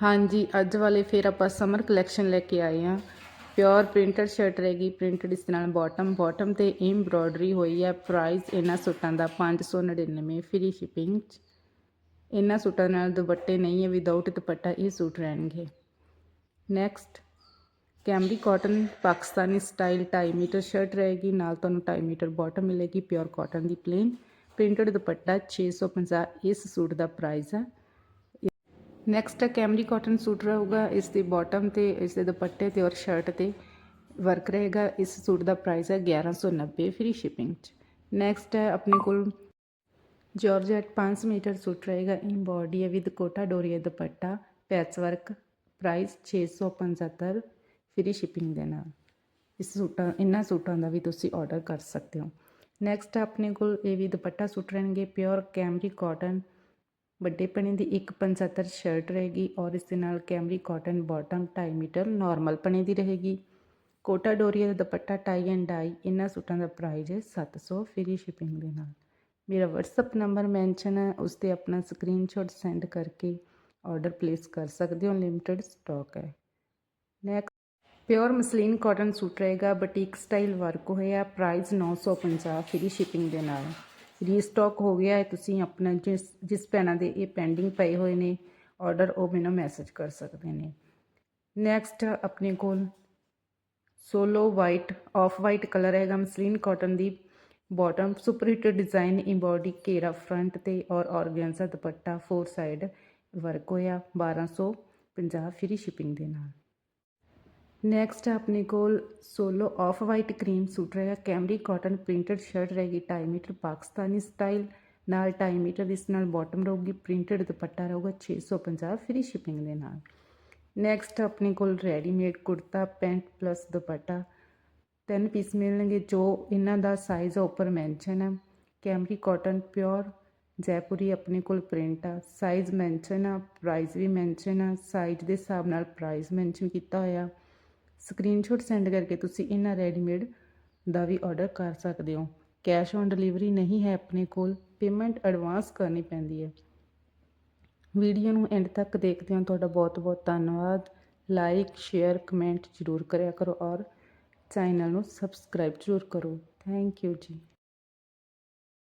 ਹਾਂਜੀ, ਅੱਜ ਵਾਲੇ ਫਿਰ ਆਪਾਂ ਸਮਰ ਕਲੈਕਸ਼ਨ ਲੈ ਕੇ ਆਏ ਆ ਪਿਓਰ ਪ੍ਰਿੰਟਡ ਸ਼ਰਟ ਰਹੇਗੀ ਪ੍ਰਿੰਟਡ ਇਸ ਨਾਲ ਬਾਟਮ ਬਾਟਮ ਤੇ ਐਮਬ੍ਰੋਇਡਰੀ ਹੋਈ ਹੈ। ਪ੍ਰਾਈਸ ਇਹਨਾਂ ਸੂਟਾਂ ਦਾ 599 ਫ੍ਰੀ ਸ਼ਿਪਿੰਗ ਇਹਨਾਂ ਸੂਟਾਂ ਨਾਲ ਦੁਪੱਟੇ ਨਹੀਂ ਹੈ ਵਿਦਆਊਟ ਦੁਪੱਟਾ ਇਹ ਸੂਟ ਰਹਿਣਗੇ। Next cambric cotton Pakistani style 2.5 metre shirt ਰਹੇਗੀ। ਨਾਲ ਤੁਹਾਨੂੰ 2.5 ਮੀਟਰ ਬਾਟਮ ਮਿਲੇਗੀ ਪਿਓਰ ਕਾਟਨ ਦੀ ਪਲੇਨ ਪ੍ਰਿੰਟਡ ਦੁਪੱਟਾ 650 ਇਸ ਸੂਟ ਦਾ ਪ੍ਰਾਈਸ ਹੈ। ਨੈਕਸਟ ਕੈਮਰੀ ਕਾਟਨ ਸੂਟ ਰਹੂਗਾ ਇਸ ਦੀ ਬਾਟਮ ਤੇ ਇਸ ਦੇ ਦੁਪੱਟੇ ਤੇ ਔਰ ਸ਼ਰਟ ਤੇ ਵਰਕ ਰਹੇਗਾ ਇਸ ਸੂਟ ਦਾ ਪ੍ਰਾਈਸ ਹੈ 1190 ਫ੍ਰੀ ਸ਼ਿਪਿੰਗ ਚ ਨੈਕਸਟ ਹੈ ਆਪਣੇ ਕੋਲ ਜਾਰਜਟ 5 ਮੀਟਰ ਸੂਟ ਰਹੇਗਾ ਇਨ ਬਾਡੀ ਹੈ with Kota Doria dupatta patch work price 675 free shipping ਦੇ ਨਾਲ ਇਸ ਸੂਟਾਂ ਇਹਨਾਂ ਸੂਟਾਂ ਦਾ ਵੀ ਤੁਸੀਂ ਆਰਡਰ ਕਰ ਸਕਦੇ ਹੋ ਨੈਕਸਟ ਆਪਣੇ ਕੋਲ ਇਹ ਵੀ ਦੁਪੱਟਾ ਸੂਟ ਰਹਿਣਗੇ ਪਿਓਰ ਕੈਮਰੀ ਕਾਟਨ ਵੱਡੇ ਪਣੇ ਦੀ 175 ਸ਼ਰਟ ਰਹੇਗੀ ਔਰ ਇਸ ਦੇ ਨਾਲ cambric cotton bottom 2.5 metre normal ਪਣੇ ਦੀ ਰਹੇਗੀ। ਕੋਟਾ ਡੋਰੀਆ ਦਾ ਦੁਪੱਟਾ ਟਾਈ ਐਂਡ ਡਾਈ ਇਹਨਾਂ ਸੂਟਾਂ ਦਾ ਪ੍ਰਾਈਸ ਹੈ 700 ਫ੍ਰੀ ਸ਼ਿਪਿੰਗ ਦੇ ਨਾਲ। ਮੇਰਾ WhatsApp ਨੰਬਰ ਮੈਂਸ਼ਨ ਹੈ, ਉਸ ਤੇ ਆਪਣਾ ਸਕਰੀਨਸ਼ਾਟ ਸੈਂਡ ਕਰਕੇ ਆਰਡਰ ਪਲੇਸ ਕਰ ਸਕਦੇ ਹੋ ਲਿਮਟਿਡ ਸਟਾਕ ਹੈ। Next pure muslin cotton suit ਰਹੇਗਾ ਬਟੀਕ ਸਟਾਈਲ ਵਰਕ ਹੋਇਆ ਪ੍ਰਾਈਸ 950 ਫ੍ਰੀ ਸ਼ਿਪਿੰਗ ਦੇ ਨਾਲ। ਰੀਸਟਾਕ ਹੋ ਗਿਆ ਹੈ, ਤੁਸੀਂ ਆਪਣਾ ਜਿਸ ਜਿਸ ਭੈਣਾਂ ਦੇ ਇਹ ਪੈਂਡਿੰਗ ਪਏ ਹੋਏ ਨੇ ਆਰਡਰ ਉਹ ਮੈਨੂੰ ਮੈਸੇਜ ਕਰ ਸਕਦੇ ਨੇ। ਨੈਕਸਟ ਆਪਣੇ ਕੋਲ solo white off white colour ਹੈਗਾ, ਮਸਲੀਨ ਕਾਟਨ ਦੀ ਬਾਟਮ ਸੁਪਰ ਹਿੱਟ ਡਿਜ਼ਾਈਨ ਇੰਬੋਡੀ ਘੇਰਾ ਫਰੰਟ ਤੇ ਔਰ organza dupatta four side work ਹੋਇਆ 1250 ਫ੍ਰੀ ਸ਼ਿਪਿੰਗ ਦੇ ਨਾਲ। ਨੈਕਸਟ ਆਪਣੇ ਕੋਲ solo off white cream suit ਰਹੇਗਾ ਕੈਮਰੀ ਕਾਟਨ ਪ੍ਰਿੰਟਡ ਸ਼ਰਟ ਰਹੇਗੀ 2.5 ਮੀਟਰ ਪਾਕਿਸਤਾਨੀ ਸਟਾਈਲ ਨਾਲ 2.5 ਮੀਟਰ ਇਸ ਨਾਲ ਬਾਟਮ ਰਹੂਗੀ ਪ੍ਰਿੰਟਡ ਦੁਪੱਟਾ ਰਹੂਗਾ 650 ਫ੍ਰੀ ਸ਼ਿਪਿੰਗ ਦੇ ਨਾਲ। ਨੈਕਸਟ ਆਪਣੇ ਕੋਲ readymade kurta, pant plus dupatta, ਤਿੰਨ ਪੀਸ ਮਿਲਣਗੇ, ਜੋ ਇਹਨਾਂ ਦਾ ਸਾਈਜ਼ ਉੱਪਰ ਮੈਂਸ਼ਨ ਹੈ ਕੈਮਰੀ ਕਾਟਨ ਪਿਓਰ ਜੈਪੁਰੀ ਆਪਣੇ ਕੋਲ ਪ੍ਰਿੰਟ ਆ। ਸਾਈਜ਼ ਮੈਂਸ਼ਨ ਆ ਪ੍ਰਾਈਸ ਵੀ ਮੈਂਸ਼ਨ ਆ। ਸਾਈਜ਼ ਦੇ ਹਿਸਾਬ ਨਾਲ ਪ੍ਰਾਈਸ ਮੈਂਸ਼ਨ ਕੀਤਾ ਹੋਇਆ। ਸਕਰੀਨਸ਼ਾਟ ਸੈਂਡ ਕਰਕੇ ਤੁਸੀਂ ਇਹਨਾਂ ਰੈਡੀਮੇਡ ਦਾ ਵੀ ਆਰਡਰ ਕਰ ਸਕਦੇ ਹੋ। ਕੈਸ਼ ਔਨ ਡਿਲੀਵਰੀ ਨਹੀਂ ਹੈ ਆਪਣੇ ਕੋਲ, ਪੇਮੈਂਟ ਐਡਵਾਂਸ ਕਰਨੀ ਪੈਂਦੀ ਹੈ। ਵੀਡੀਓ ਨੂੰ ਐਂਡ ਤੱਕ ਦੇਖਦੇ ਹੋ ਤੁਹਾਡਾ ਬਹੁਤ ਬਹੁਤ ਧੰਨਵਾਦ। ਲਾਈਕ, ਸ਼ੇਅਰ, ਕਮੈਂਟ ਜ਼ਰੂਰ ਕਰਿਆ ਕਰੋ ਔਰ ਚੈਨਲ ਨੂੰ ਸਬਸਕ੍ਰਾਈਬ ਜ਼ਰੂਰ ਕਰੋ। ਥੈਂਕ ਯੂ ਜੀ।